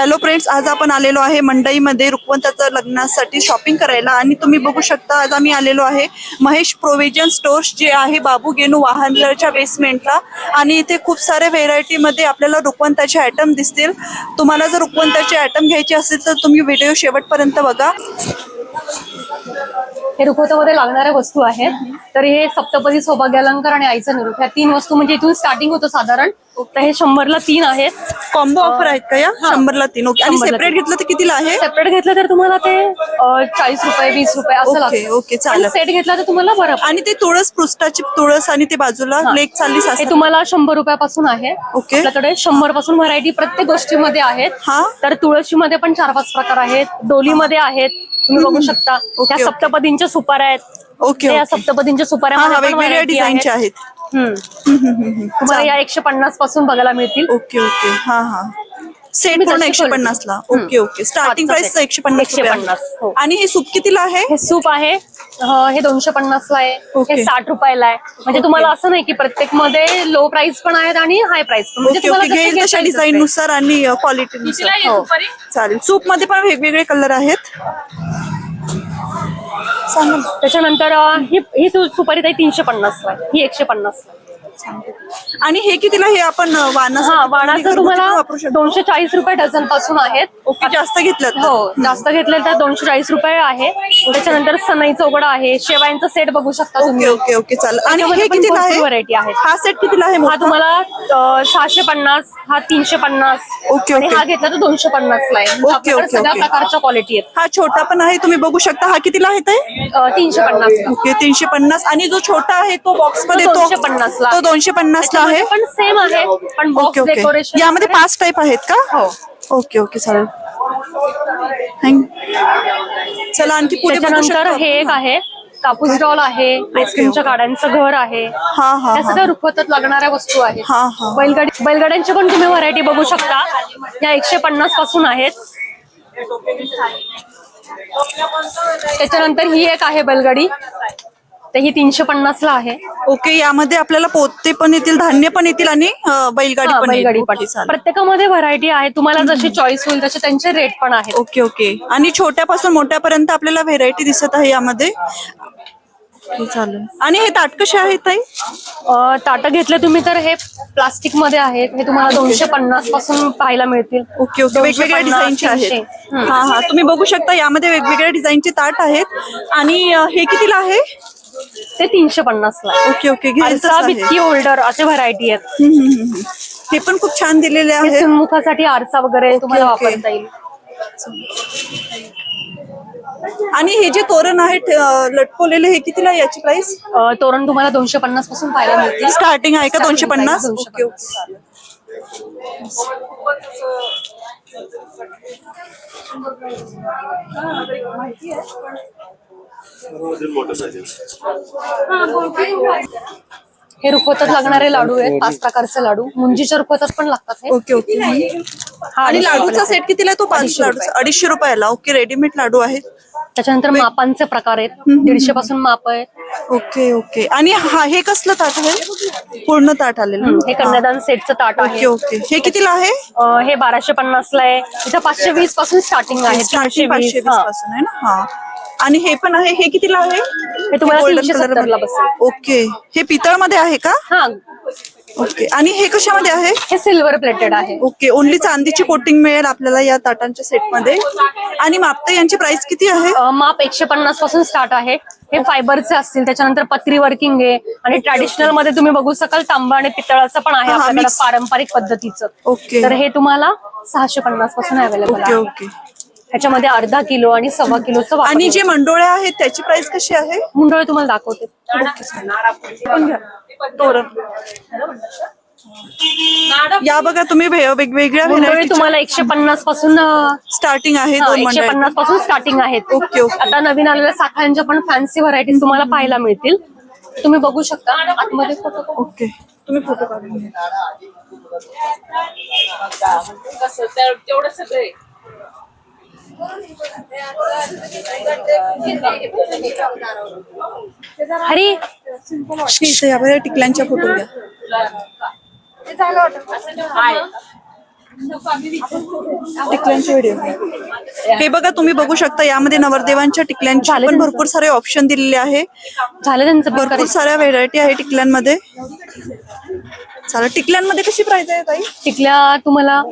Hello friends आज आपण आलेलो आहे मंडईमध्ये रुक्वंताचं लग्नासाठी शॉपिंग करायला आणि तुम्ही बघू शकता आज आम्ही आलेलो आहे महेश प्रोव्हिजन स्टोर्स जे आहे बाबू गेनू वाहनच्या बेसमेंटला आणि इथे खूप साऱ्या व्हेरायटीमध्ये आपल्याला रुक्वंताचे आयटम दिसतील. तुम्हाला जर रुक्वंताचे आयटम घ्यायचे असेल तर तुम्ही व्हिडिओ शेवटपर्यंत बघा. हे रुखवतामध्ये लागणाऱ्या वस्तू आहेत. तर हे सप्तपदी सौभाग्यालंकार आणि आईचं निरूप. ह्या तीन वस्तू म्हणजे इथून स्टार्टिंग होतं साधारण. तर हे शंभरला तीन आहेत. कॉम्बो ऑफर आहेत का या? शंभरला तीन. ओके आणि शंभरला सेपरेट घेतलं तर कितीला आहे? सेपरेट घेतलं तर तुम्हाला ते अं, चाळीस रुपये वीस रुपये असं ओके, लागतं. ओके, चालेल. सेट घेतला तर तुम्हाला बरं पडेल. आणि ते तुळस पृष्ठाची तुळस आणि ते बाजूला लेक चालली हे तुम्हाला शंभर रुपयापासून आहे. ओके. आपल्याकडे शंभरपासून व्हरायटी प्रत्येक गोष्टीमध्ये आहेत. हा. तर तुळशीमध्ये पण चार पाच प्रकार आहेत. डोलीमध्ये आहेत. तुम्ही बघू शकता. ओके, ह्या सप्तपदींच्या सुपाऱ्या आहेत. ओके या ओके. सप्तपदींच्या हा सुपाऱ्या हा वेगवेगळ्या डिझाईनचे आहेत. तुम्हाला या एकशे पन्नासपासून बघायला मिळतील. Okay okay. हा हा. सेट पूर्ण एकशे. पन्नास ला. Okay okay starting price. एकशे पन्नास एकशे रुपये आहे. पन्नास, हो. आणि हे सूप कितीला आहे हे सूप आहे अं, हे दोनशे पन्नास ला आहे ओके. हे साठ रुपयाला आहे म्हणजे तुम्हाला असं नाही की प्रत्येकमध्ये लो प्राइस पण आहेत आणि हाय प्राइस पण म्हणजे ओके तुम्हाला जसे घेईल तशा डिझाईन तसे. नुसार आणि क्वालिटी नुसार हो. चालेल सूपमध्ये पण वेगवेगळे कलर आहेत सांगा ना. त्याच्यानंतर अं, ही ही सु- सुपारी ताई तीनशे पन्नास ला आहे ही एकशे पन्नास ला आहे. आणि हे कितीला हे आपण हा वाणाचं तुम्हाला दोनशे चाळीस रुपये डझनपासून आहेत. ओके जास्त घेतलं हो जास्त घेतले तर दोनशे चाळीस रुपये आहे. त्याच्यानंतर सनई चौघडा आहे. शेवायांचा सेट बघू शकता ओके तुम्ही. ओके ओके चालेल. आणि त्याच्यामध्ये हे पण कितीला भरपूर आहे? आहेत. हा सेट कितीला आहे हा मोठा? तुम्हाला अं, सहाशे पन्नास हा तीनशे पन्नास ओके, आणि ओके. हा घेतला तर दोनशे पन्नास ला आहे. म्हणजे ओके, आपल्याकडे ओके, सगळ्या ओके. प्रकारच्या क्वालिटी आहेत. हा छोटा पण आहे तुम्ही बघू शकता. हा कितीला आहे ते? तीनशे पन्नास. ओके तीनशे पन्नास आणि जो छोटा आहे तो बॉक्समध्ये तो तो 250 ला. तो दोनशे पन्नास ला आहे. पण सेम आहे पण ओके बॉक्स ओके. डेकोरेशन यामध्ये पाच टाईप आहेत का? हो. ओके ओके चालेल. थँक चला आणखी पुढे बघू शकतो हे एक. आहे. कापूस स्टॉल आहे आईस्क्रीमच्या गाड्यांचं घर आहे. हा हा त्या सगळ्या रुखवतात लागणाऱ्या वस्तू आहेत. हा, हा. बैलगाडी बैलगाड्यांची पण तुम्ही व्हरायटी बघू शकता. या एकशे पन्नासपासून आहेत. त्याच्यानंतर ही एक आहे बैलगाडी. तर ही तीनशे पन्नास ला आहे. ओके यामध्ये आपल्याला पोते पण येतील धान्य पण येतील आणि अं, बैलगाडी हा, पण येईल. बैलगाडी ओके, चालेल. प्रत्येकामध्ये व्हरायटी आहे. तुम्हाला जशी चॉईस होईल तसे त्यांचे रेट पण आहेत. Okay okay. आणि छोट्यापासून मोठ्यापर्यंत आपल्याला व्हेरायटी दिसत आहे यामध्ये? चालेल. आणि हे ताट कसे आहेत ताई? अं, ताटं घेतले तुम्ही तर हे प्लास्टिकमध्ये आहेत. हे तुम्हाला दोनशे पन्नासपासून पाहायला मिळतील. Okay okay. 250, वेगवेगळ्या डिझाईनचे आहेत. 300. हम्म. हा हा. तुम्ही बघू शकता यामध्ये वेगवेगळ्या डिझाईनचे ताट आहेत. आणि अं, हे कितीला आहे? ते तीनशे पन्नास ला. ओके ओके आरसा. भित्ती होल्डर असे व्हरायटी आहेत. हे पण खूप छान दिलेले हे आहे सुनमुखासाठी आरसा वगैरे तुम्हाला ओके. वापरता येईल आणि हे जे तोरण आहे अं, लटकवलेले हे कितीला आहे याची प्राइस अं, तोरण तुम्हाला दोनशे पन्नासपासून पाहायला मिळतील स्टार्टिंग आहे का दोनशे Starting पन्नास price ओके 250. ओके हे रुखवतात लागणारे लाडू आहेत पाच प्रकारचे लाडू. मुंजीच्या रुखवतात पण लागतात हे. Okay okay. हा आणि लाडूचा सेट कितीला आहे? तो पाच अडीचशे लाडूचा. अडीचशे रुपयाला. ओके रेडीमेड लाडू आहेत. त्याच्यानंतर मापांचे प्रकार आहेत. दीडशे पासून माप आहेत. Okay okay. आणि हा हे कसलं ताट आहे? पूर्ण ताट आलेलं. हे कन्यादान सेटचं ताट ओके आहे. ओके हे कितीला आहे? अं, हे बाराशे पन्नास ला आहे. इथं पाचशे वीसपासून स्टार्टिंग आहे. पाचशे वीस हा. पासून आहे ना? हा. आणि हे पण आहे हे कितीला आहे? हे तुम्हाला Golden तीनशे color. बसेल. ओके हे पितळमध्ये आहे का? हा. ओके आणि हे कशामध्ये आहे? हे सिल्वर प्लेटेड आहे. ओके ओनली चांदीची कोटिंग मिळेल आपल्याला या ताटांच्या सेटमध्ये आणि मापता यांची प्राइस किती आहे? अ, माप एकशे पन्नासपासून स्टार्ट आहे. हे फायबरचे असतील त्याच्यानंतर पत्री वर्किंग आहे. आणि ट्रॅडिशनलमध्ये तुम्ही बघू शकाल तांबा आणि पितळाचं पण आहे हा, आपल्याकडे mix. पारंपरिक पद्धतीचं. ओके तर हे तुम्हाला सहाशे पन्नासपासून अवेलेबल ओके आहे. ओके ह्याच्यामध्ये अर्धा किलो आणि सव्वा किलोचं आणि जे मंडोळ्या आहेत त्याची प्राइस कशी आहे? मुंडोळे तुम्हाला दाखवते. पण घ्या. तोरण. या बघा तुम्ही वे- वेगवेगळ्या मुंडोळे व्हेरायटी तुम्हाला एकशे पन्नासपासून अ, स्टार्टिंग आहे हा, दोन एकशे मंडळ. पन्नासपासून स्टार्टिंग आहेत. Okay, okay. आता नवीन आलेल्या साखळ्यांच्या पण फॅन्सी व्हरायटीज तुम्हाला पाहायला मिळतील. तुम्ही बघू शकता. आतमध्ये फोटो ओके. तुम्ही फोटो काढून घ्या. हरी इथे या बघा टिकल्यांच्या फोटो घ्या. टिकल्यांचे व्हिडिओ हे बघा तुम्ही बघू शकता यामध्ये नवरदेवांच्या टिकल्यांचे पण? भरपूर सारे ऑप्शन दिलेले आहे. झालं त्यांचं भरपूर भरपूर साऱ्या व्हेरायटी आहे टिकल्यांमध्ये. चालेल टिकल्यांमध्ये कशी प्राइस आहे ताई? टिकल्या तुम्हाला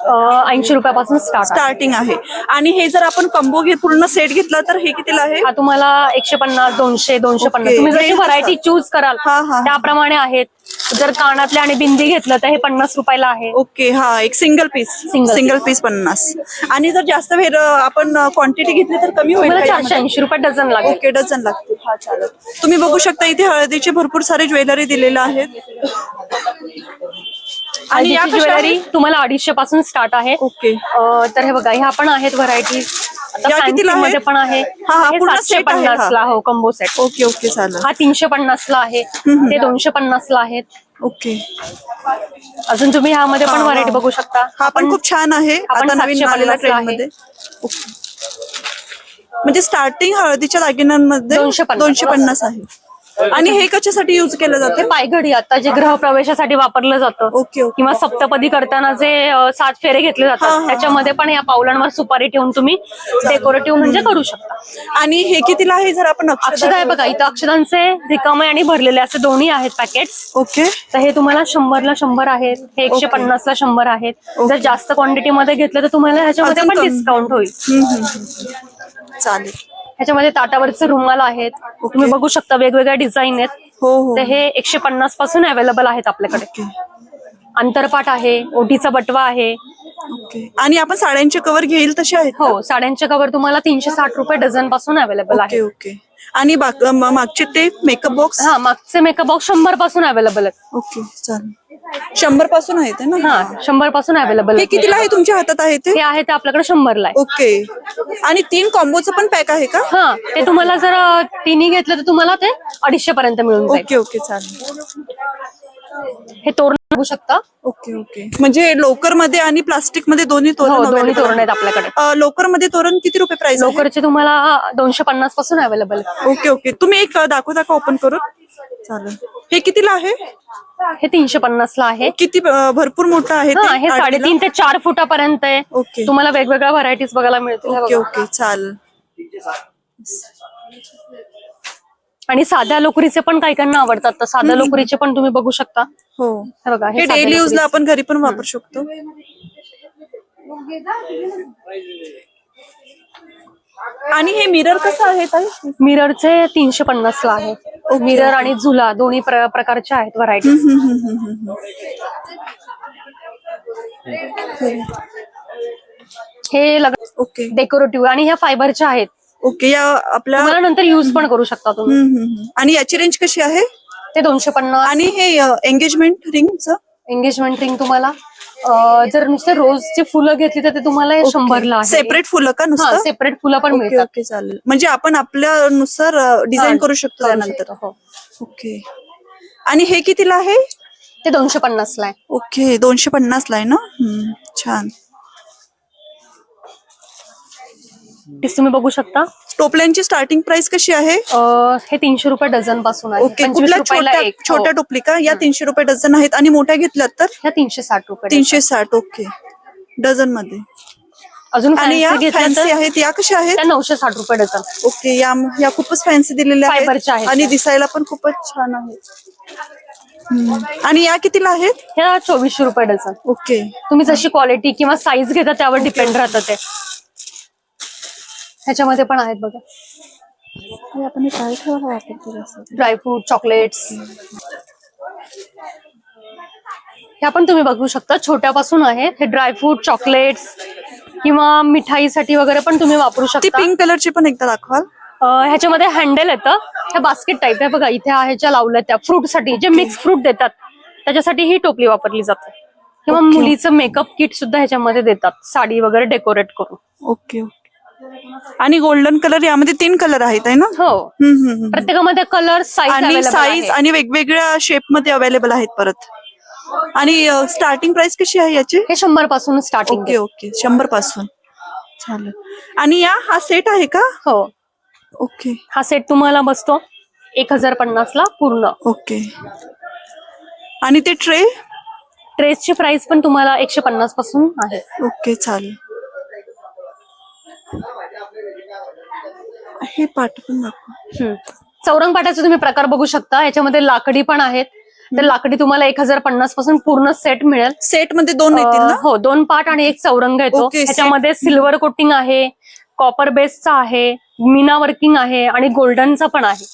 ऐंशी रुपयापासून स्टार्ट स्टार्टिंग आहे. आणि हे जर आपण कंबो घे पूर्ण सेट घेतला तर हे कितीला आहे? हा तुम्हाला एकशे पन्नास दोनशे दोनशे पन्नास. तुम्ही जशी Range व्हरायटी. चूज कराल हा, हा. त्याप्रमाणे आहेत. जर कानातले आणि बिंदी घेतलं तर हे पन्नास रुपयाला आहे. ओके हा एक single piece Single single piece पन्नास. आणि जर जास्त वेळ आपण क्वांटिटी घेतली तर कमी होईल तुम्हाला का चारशे यामध्ये? ऐंशी रुपये डझन लागेल ओके डझन लागतील. हा चालेल. तुम्ही बघू शकता इथे हळदीचे भरपूर सारे ज्वेलरी दिलेले आहेत आणि या कशा ज्वेलरी आहेत? तुम्हाला अडीचशे पासून स्टार्ट आहे. ओके. अं, तर हे बघा ह्या पण आहेत व्हरायटी आता या fancy कितीला आहेत? मध्ये पण आहे. हा, हा, हे पूर्ण सातशे set आहे, पन्नास ला हो कंबो सेट ओके ओके चालेल. हा तीनशे पन्नास ला आहे. ते दोनशे पन्नास ला आहेत. ओके. अजून तुम्ही ह्यामध्ये पण हा, व्हरायटी हा. बघू शकता. हा पण खूप छान आहे. आपण आता नवीन 750 आलेला ला ट्रेंड आहे. मध्ये ओके. म्हणजे स्टार्टिंग हळदीच्या दागिन्यांमध्ये 250. दोनशे पन्नास आहे. आणि हे कशासाठी युज केलं जाते? पायघडी आता जे गृहप्रवेशासाठी वापरलं जातं. Okay okay. किंवा सप्तपदी करताना जे अ, सात फेरे घेतले हा, जातात. त्याच्यामध्ये पण या पावलांवर सुपारी ठेवून तुम्ही डेकोरेटिव्ह म्हणजे करू शकता. आणि हे कितीला आहे जर आपण अक्षदा आहे बघा इथं अक्षदांचे रिकामे आणि भरलेले असे दोन्ही आहेत पॅकेट्स. ओके. तर हे तुम्हाला शंभरला शंभर आहेत हे एकशे Okay. पन्नासला शंभर आहेत. Okay. जर जास्त क्वांटिटी मध्ये घेतलं तर तुम्हाला ह्याच्यामध्ये अजून पण कमी. डिस्काउंट होईल. चालेल. ह्याच्यामध्ये ताटावरचे रुमाल आहेत. तुम्ही बघू शकता वेगवेगळ्या डिझाईन आहेत. हो हो. तर हे एकशे पन्नासपासून अवेलेबल आहेत आपल्याकडे. अंतरपाट आहे ओटीचा बटवा आहे. ओके आणि आपण साड्यांचे कवर घेईल तसे आहेत? हो साड्यांचे कवर तुम्हाला तीनशे साठ रुपये डझनपासून अवेलेबल ओके आहे ओके आणि बाक- म- मागचे ते मेकअप बॉक्स हा मागचे मेकअप बॉक्स शंभरपासून अवेलेबल आहेत. ओके चालेल. शंभरपासून आहेत ना? हा शंभरपासून अवेलेबल हे कितीला आहे तुमच्या हातात आहे ते? हे आहे ते आपल्याकडे शंभरला आहे. ओके. आणि तीन कॉम्बोचं पण पॅक आहे का? हा ते तुम्हाला जर अ, तिन्ही घेतलं तर तुम्हाला ते अडीचशे पर्यंत मिळून जाईल. ओके ओके चालेल. हे तोरण बघू शकता. Okay okay. म्हणजे लोकरमध्ये आणि प्लास्टिकमध्ये दोन्ही हो तोरण दोन्ही तोरण आहेत. आपल्याकडे. लोकरमध्ये तोरण किती रुपये प्राइस लोकरचे तुम्हाला दोनशे पन्नासपासून अवेलेबल ओके ओके. तुम्ही एक दाखवता का ओपन करून. चालेल. हे कितीला आहे? हे तीनशे पन्नास ला आहे किती अं, भरपूर मोठं आहे ते? हा हे आडवीला? साडेतीन ते चार फुटापर्यंत आहे. ओके. तुम्हाला वेगवेगळ्या व्हरायटीज बघायला मिळतील हे ओके बघा. ओके. चालेल. आणि साध्या लोकरीचे पण काही काहींना आवडतात. तर साध्या लोकरीचे पण तुम्ही बघू शकता. हो. हे बघा हे हे साध्या डेली यूजला लोकरीचे. आपण घरी पण वापरू शकतो. आणि हे मिरर कसं आहे ताई? मिररचे तीनशे पन्नास ला आहे. मिरर आणि झुला दोन्ही प्र- प्रकारचे आहेत व्हरायटी. हे ओके डेकोरेटिव्ह आणि ह्या फायबरच्या आहेत. ओके या आपल्या तुम्हाला नंतर युज पण करू शकता तुम्ही. हम्म, हम्म, हम्म. आणि याची रेंज कशी आहे? ते दोनशे पन्नास. आणि हे एंगेजमेंट रिंगच एंगेजमेंट रिंग तुम्हाला अं, जर नुसते रोजची फुलं घेतली तर ते तुम्हाला हे शंभरला आहे. सेपरेट फुलं का नुसतं? सेपरेट फुलं पण ओके मिळतात. ओके चालेल. म्हणजे आपण आपल्यानुसार डिझाईन हा, करू शकतो करू त्यानंतर. शकतो, हो. ओके. आणि हे कितीला आहे? ते दोनशे पन्नास ला आहे. ओके दोनशे पन्नास ला आहे ना? हम्म, छान. तीच तुम्ही बघू शकता. टोपल्यांची स्टार्टिंग प्राइस कशी आहे? अं, हे तीनशे रुपये डझनपासून आहे. ओके कुठल्या रुपयाला छोट्या एक. हो. टोपली का? या तीनशे रुपये डझन आहेत. आणि मोठ्या घेतल्यात तर? ह्या तीनशे साठ रुपये. तीनशे साठ ओके. डझनमध्ये अजून आणि या फॅन्सी घेतल्या फॅन्सी तर आहेत या कशा आहेत? त्या नऊशे साठ रुपये डझन. ओके या या खूपच फॅन्सी दिलेल्या फायबरच्या आहेत आहेत. आणि दिसायला पण खूपच छान आहेत. हम्म. आणि या कितीला आहेत? ह्या चोवीसशे रुपये डझन. ओके. तुम्ही जशी क्वालिटी किंवा साईज घेता त्यावर डिपेंड राहतं ते. ह्याच्यामध्ये पण आहेत बघा. हे आपण हे काय ठेवायला वापरतो जास्त? ड्रायफ्रूट चॉकलेट्स ह्या पण तुम्ही बघू शकता. छोट्यापासून आहे. हे ड्रायफ्रूट चॉकलेट्स किंवा मिठाईसाठी वगैरे पण तुम्ही वापरू ती शकता. पिंक कलरची पण एकदा दाखवाल. अं, ह्याच्यामध्ये हँडल येतं. हे बास्केट टाईप आहे बघा. इथे आहे ज्या लावल्या त्या फ्रूटसाठी. जे मिक्स फ्रूट देतात. त्याच्यासाठी ही टोपली वापरली जाते. किंवा. मुलीचं मेकअप किट सुद्धा ह्याच्यामध्ये देतात. साडी वगैरे डेकोरेट करून. ओके ओके आणि गोल्डन कलर यामध्ये तीन कलर आहेत आहे ना? हो. हम्म, हम्म, हम्म. प्रत्येकामध्ये कलर साईज आणि साईज आणि वेगवेगळ्या शेपमध्ये अवेलेबल आहेत परत. आणि स्टार्टिंग प्राइस कशी आहे याची? हे शंभरपासून स्टार्टिंग ओके ओके. शंभरपासून चालेल. आणि या हा सेट आहे का? हो. ओके. हा सेट तुम्हाला बसतो एक हजार पन्नास ला पूर्ण. ओके. आणि ते ट्रे ट्रेसची प्राइस पण तुम्हाला एकशे पन्नासपासून आहे. ओके चालेल. हे पाठ पण दाखवा. हम्म. चौरंग पाटाचे तुम्ही प्रकार बघू शकता. याच्यामध्ये लाकडी पण आहेत. तर लाकडी तुम्हाला एक हजार पन्नासपासून पूर्ण सेट मिळेल. सेटमध्ये दोन येतील अं, ना? हो दोन पाट आणि एक चौरंग येतो. Okay, set. त्याच्यामध्ये सिल्वर कोटिंग आहे कॉपर बेसचा आहे मीना वर्किंग आहे आणि गोल्डनचा पण आहे.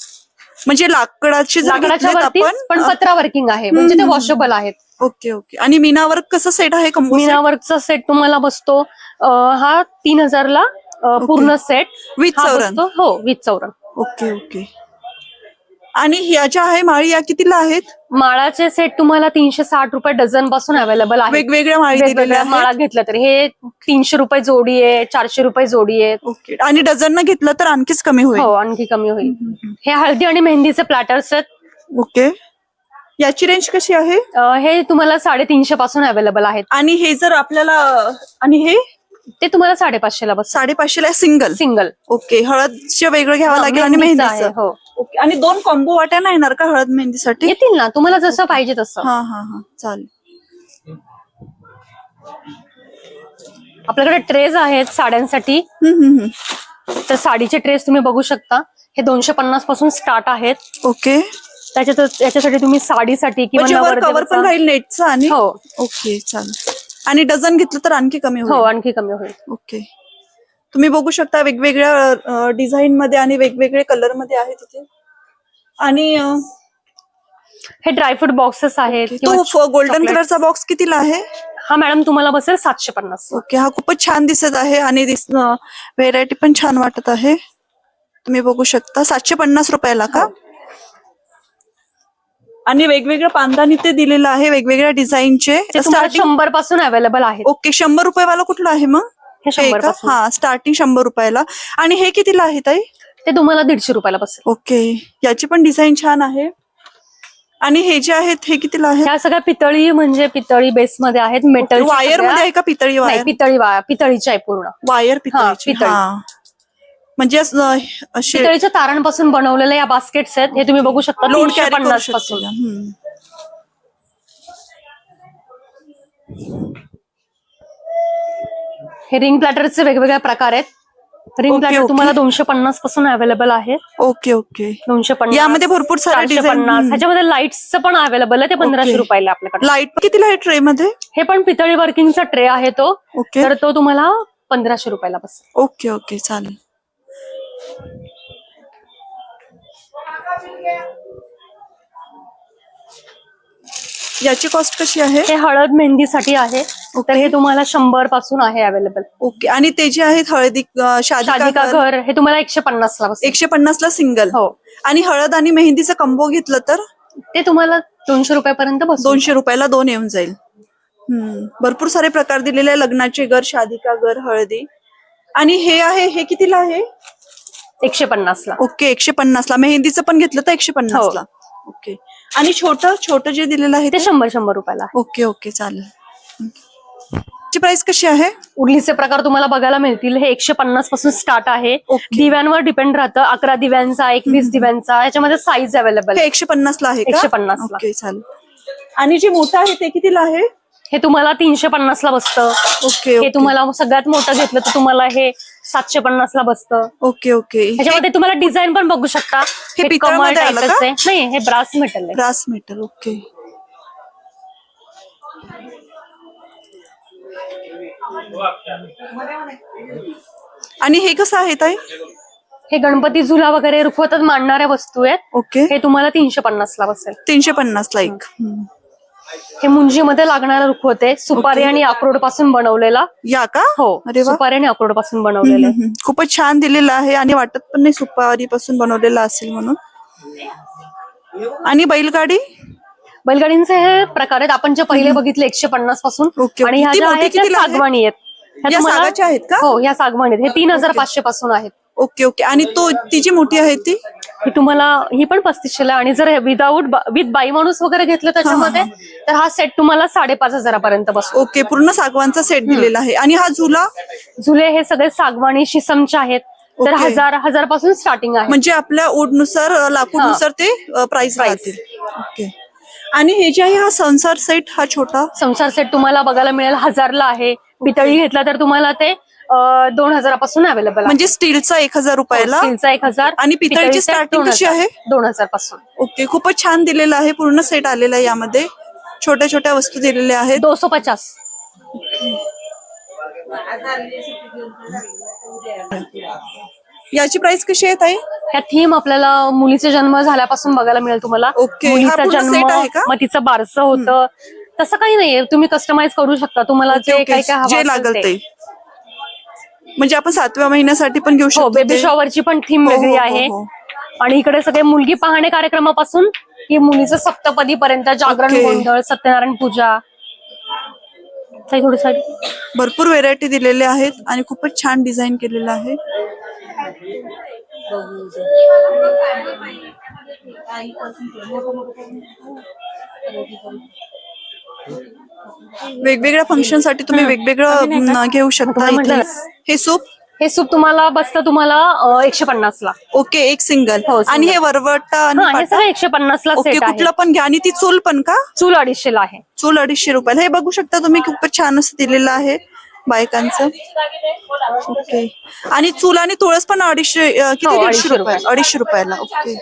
म्हणजे लाकडाचे जर लाकडाच्या घेतलेत वरती आपण पण पत्रा वर्किंग आहे. म्हणजे ते हम्म. वॉशेबल आहेत. ओके ओके आणि मीनावर कसं सेट आहे मीना वर्कचा सेट तुम्हाला बसतो. अं, हा तीन हजारला पूर्ण सेट विथ चौरंग. हो विथ चौरंग. Okay okay. आणि ह्या ज्या आहे माळी या कितीला आहेत? माळाचे सेट तुम्हाला तीनशे साठ रुपये डझनपासून अवेलेबल आहे वेगवेगळ्या माळी माळा घेतल्या तर. हे तीनशे रुपये जोडी आहे चारशे रुपये जोडी आहे. ओके. आणि डझन न घेतलं तर आणखीच कमी होईल. हो आणखी कमी होईल. हे हळदी आणि मेहंदीचे प्लॅटर्स आहेत. ओके. याची रेंज कशी आहे? हे तुम्हाला साडेतीनशे पासून अवेलेबल आहेत. आणि हे जर आपल्याला आणि हे? ते तुम्हाला साडेपाचशेला बस साडेपाचशेला सिंगल? सिंगल. ओके हळदचे वेगळं घ्यावं लागेल आणि मेहंदीचं हो. ओके आणि दोन कॉम्बो वाट्या नाही येणार का हळद मेहंदीसाठी? येतील ना तुम्हाला जसं पाहिजे तसं. हा हा हा चालेल. आपल्याकडे ट्रेज आहेत साड्यांसाठी. हम्म, हम्म, हम्म. तर साडीचे ट्रेस तुम्ही बघू शकता. हे दोनशे पन्नासपासून स्टार्ट आहेत. ओके. त्याच्यात याच्यासाठी तुम्ही साडीसाठी किंवा म्हणजे वर कव्हर पण नवरदेवाचा- राहील नेटचं आणि हो. ओके चालेल. आणि डझन घेतलं तर आणखी कमी हो होईल आणखी कमी होईल. ओके. तुम्ही बघू शकता वेगवेगळ्या डिझाईन मध्ये आणि वेगवेगळे कलरमध्ये आहे तिथे. आणि अं, हे ड्रायफ्रूट बॉक्सेस आहेत किंवा तो गोल्डन chocolates. कलरचा बॉक्स कितीला आहे? हा मॅडम तुम्हाला बसेल सातशे पन्नास ओके. हा खूपच छान दिसत आहे आणि व्हेरायटी पण छान वाटत आहे. तुम्ही बघू शकता. सातशे पन्नास रुपयाला का? आणि वेगवेगळ्या पांदानी ते दिलेलं आहे वेगवेगळ्या डिझाईनचे. स्टार्टिंग शंभरपासून अवेलेबल आहेत. ओके शंभर रुपयेवाला कुठला आहे मग? हे हे शंभर का? पासून. हा स्टार्टिंग शंभर रुपयाला. आणि हे कितीला आहे ताई? ते तुम्हाला दीडशे रुपयाला बसेल. ओके याची पण डिझाईन छान आहे. आणि हे जे आहेत हे कितीला आहे ह्या सगळ्या पितळी म्हणजे पितळी बेस मध्ये आहेत मेटल वायरमध्ये आहे का पितळी वायर पितळी वा- पितळीची आहे पूर्ण. वायर पितळी. हा. म्हणजे पितळीच्या तारांपासून बनवलेल्या या बास्केट्स आहेत हे तुम्ही बघू शकता लोड पन्नासपासून. हे रिंग प्लॅटरचे वेगवेगळे प्रकार आहेत. Ring platter. तुम्हाला दोनशे पन्नासपासून अवेलेबल आहे. Okay okay. दोनशे पन्नास. यामध्ये भरपूर सारे पन्नास. ह्याच्यामध्ये लाईट्सचं पण अवेलेबल आहे ते पंधराशे. रुपयाला आपल्याकडे. लाइट कितीला आहे ट्रे मध्ये हे पण पितळी वर्किंगचा ट्रे आहे तो. ओके. तर तो तुम्हाला पंधराशे रुपयाला बसेल. Okay okay. चालेल. याची कॉस्ट कशी आहे? हे हळद मेहंदीसाठी आहे. तर हे तुम्हाला शंभरपासून आहे अवेलेबल ओके आणि ते जे आहेत हळदी अं, शादी शादी का का घर, हे तुम्हाला एकशे पन्नास ला बसेल एकशे पन्नास ला सिंगल हो. आणि हळद आणि मेहंदीचं कंबो घेतलं तर? ते तुम्हाला दोनशे रुपयापर्यंत बसून दोनशे रुपयाला दोन येऊन जाईल. हम्म. भरपूर सारे प्रकार दिलेले आहे. लग्नाचे घर शादी का घर हळदी. आणि हे आहे हे कितीला आहे? एकशे पन्नास ला ओके एकशे पन्नास ला मेहंदीचं पण घेतलं तर एकशे पन्नास हो. ला ओके. आणि छोट छोट जे दिलेलं आहे ते ते? शंभर शंभर रुपयाला आहे. ओके ओके चालेल. ची प्राइस कशी आहे? उर्लीचे प्रकार तुम्हाला बघायला मिळतील. हे एकशे पन्नासपासून स्टार्ट आहे. ओके. दिव्यांवर डिपेंड राहतं. अकरा दिव्यांचा एकवीस दिव्यांचा याच्यामध्ये साईज अवेलेबल हे एकशे पन्नास ला आहे का? 150 ला. ओके चालेल. आणि जे मोठं आहे ते कितीला आहे? हे तुम्हाला तीनशे पन्नास ला बसतं. ओके हे ओके. तुम्हाला सगळ्यात मोठं घेतलं तर तुम्हाला हे सातशे पन्नास ला बसतं. Okay okay. ह्याच्यामध्ये तुम्हाला डिझाईन पण बघू शकता. हे पितळमध्ये आलं का? आहे नाही हे ब्रास मेटल आहे. Brass metal okay. आणि हे कसं आहे ताई? हे गणपती झुला वगैरे रुखवतात मांडणाऱ्या वस्तू आहेत. ओके. हे तुम्हाला तीनशे पन्नास ला बसेल. तीनशे पन्नास ला एक. हम्म. हे मुंजीमध्ये लागणारं रुखवते सुपारी आणि अक्रोडपासून बनवलेला. या का? हो अरे वा. सुपारी आणि अक्रोडपासून बनवलेले हम्म, हम्म. खूपच छान दिलेलं आहे आणि वाटत पण नाही सुपारी पासून बनवलेलं असेल म्हणून. आणि बैलगाडी? बैलगाडींचे हे प्रकार आहेत. आपण जे पहिले बघितले एकशे पन्नासपासून ओके, आणि ह्या ज्या मोठी आहेत त्या कितीला आहे? सागवाणी आहेत. ह्या या तुम्हाला- सागाच्या आहेत का? हो ह्या सागवाणी आहेत. हे तीन हजार पाचशे पासून आहेत. Okay okay. आणि तो ती जी मोठी आहे ती? ही तुम्हाला ही पण पस्तीसशेला आणि जर विदाऊट विथ बाई माणूस वगैरे घेतलं त्याच्यामध्ये तर हा सेट तुम्हाला साडेपाच हजारापर्यंत बसतो. ओके पूर्ण सागवानचा सेट दिलेला आहे. आणि हा झुला? झुले हे सगळे सागवाणी शिसमचे आहेत. तर. हजार हजारपासून स्टार्टिंग आहे. म्हणजे आपल्या ओढनुसार लाकूडनुसार ते प्राइस राहतील. ओके. आणि हे जे आहे हा संसार सेट हा छोटा? संसार सेट तुम्हाला बघायला मिळेल. हजारला आहे. पितळी घेतला तर तुम्हाला ते दोन हजारापासून अवेलेबल आहे म्हणजे स्टीलचा एक हजार रुपयाला स्टीलचा एक हजार आणि पितळीची दोन कशी. आहे? दोन हजारपासून ओके खूपच छान दिलेलं आहे पूर्ण सेट आलेला आहे यामध्ये छोट्या छोट्या वस्तू दिलेल्या आहेत दो सौ पचास याची प्राइस कशी आहे ताई ह्या थीम आपल्याला मुलीचा जन्म झाल्यापासून बघायला मिळेल तुम्हाला ओके. हा मुलीचा जन्म set आहे का? मग तिचं बारसं होतं तसं काही नाहीये तुम्ही कस्टमाइज करू शकता तुम्हाला जे ओके. काय लागल ते. म्हणजे आपण सातव्या महिन्यासाठी पण घेऊ हो शकतो बेबी. शॉवरची पण थीम हो, हो, वेगळी आहे. आणि इकडे सगळे मुलगी पाहणे कार्यक्रमापासून की मुलीचं सप्तपदी पर्यंत जागरण. गोंधळ सत्यनारायण पूजा ताई, थोडी side. भरपूर व्हेरायटी दिलेल्या आहेत आणि खूपच छान डिझाईन केलेलं आहे वेगवेगळ्या फंक्शनसाठी तुम्ही वेगवेगळं घेऊ शकता इथे. हे सूप? हे सूप तुम्हाला बसतं तुम्हाला अं, एकशे पन्नास ला. ओके एक सिंगल हो, single. आणि हे वरवटा हा हे? सगळं एकशे पन्नास ला ओके सेट कुठलं पण घ्या. आणि ती चूल पण का? चूल अडीचशे ला आहे. चूल अडीचशे रुपयाला. हे बघू शकता तुम्ही खूपच छान असं दिलेलं आहे बायकांचं. ओके. आणि चूल आणि तुळस पण अडीचशे अं, किती हो, दीडशे अडीचशे रुपये? रुपये. अडीचशे रुपयाला. ओके.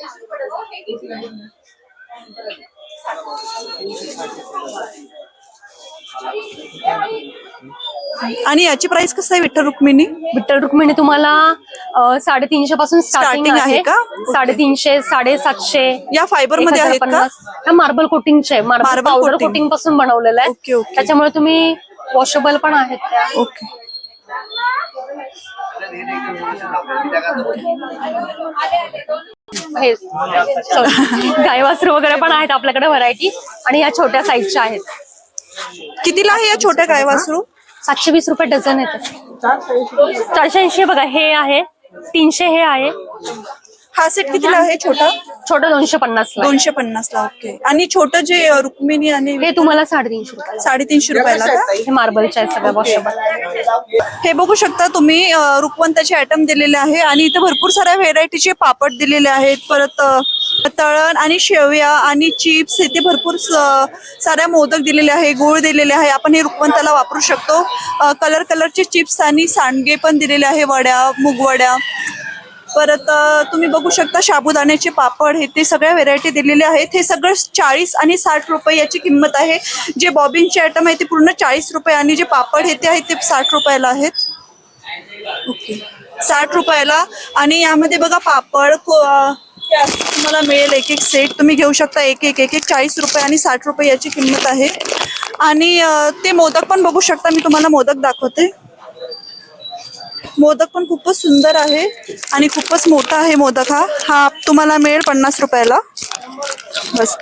आणि याची प्राइस कसं आहे विठ्ठल रुक्मिणी? विठ्ठल रुक्मिणी तुम्हाला साडेतीनशे पासून स्टार्टिंग आहे का? साडेतीनशे साडेसातशे या फायबरमध्ये आहेत का? हा मार्बल कोटिंगचे मार्बल पावडर. कोटिंगपासून बनवलेलं आहे. त्याच्यामुळे तुम्ही वॉशेबल पण आहेत त्या. ओके हे. गायवासरू वगैरे पण आहेत आपल्याकडे व्हरायटी आणि या छोट्या साईजच्या आहेत. कितीला आहे या छोट्या गाय वासरू सातशे वीस रुपये डझन येतात चारशे ऐंशी बघा हे आहे. तीनशे हे आहे. हा सेट कितीला आहे छोटा? छोटं दोनशे पन्नास ला दोनशे पन्नास ला ओके आणि छोटं जे अं, रुक्मिणी आणि हे तुम्हाला साडेतीनशे रुपये साडेतीनशे रुपयाला का? हे मार्बलचे आहेत सगळ्या वॉशेबल हे बघू शकता तुम्ही अ, रुकवंताचे आयटम दिलेले आहे आणि इथे भरपूर साऱ्या व्हेरायटीचे पापड दिलेले आहेत. परत अ, तळण आणि शेवया आणि चिप्स इथे भरपूर स- साऱ्या मोदक दिलेले आहे गोळ दिलेले आहे. आपण हे रुकवंताला वापरू शकतो. कलर कलरचे चिप्स आणि सांडगे पण दिलेले आहे वड्या मुगवड्या. परत तुम्ही बघू शकता साबुदाण्याचे पापड हे ते सगळ्या व्हेरायटी दिलेले आहेत. हे सगळं चाळीस आणि साठ रुपये याची किंमत आहे. जे बॉबिनचे आयटम आहे ते पूर्ण चाळीस रुपये आणि जे पापड हे ते आहेत ते साठ रुपयाला आहेत. ओके. साठ रुपयाला. आणि यामध्ये बघा पापड को- तुम्हाला मिळेल एक एक सेट तुम्ही घेऊ शकता एक एक एक एक चाळीस रुपये आणि साठ रुपये याची किंमत आहे. आणि ते मोदक पण बघू शकता. मी तुम्हाला मोदक दाखवते. मोदक पण खूपच सुंदर आहे आणि खूपच मोठा आहे मोदक हा. हा तुम्हाला मिळेल पन्नास रुपयाला. बस.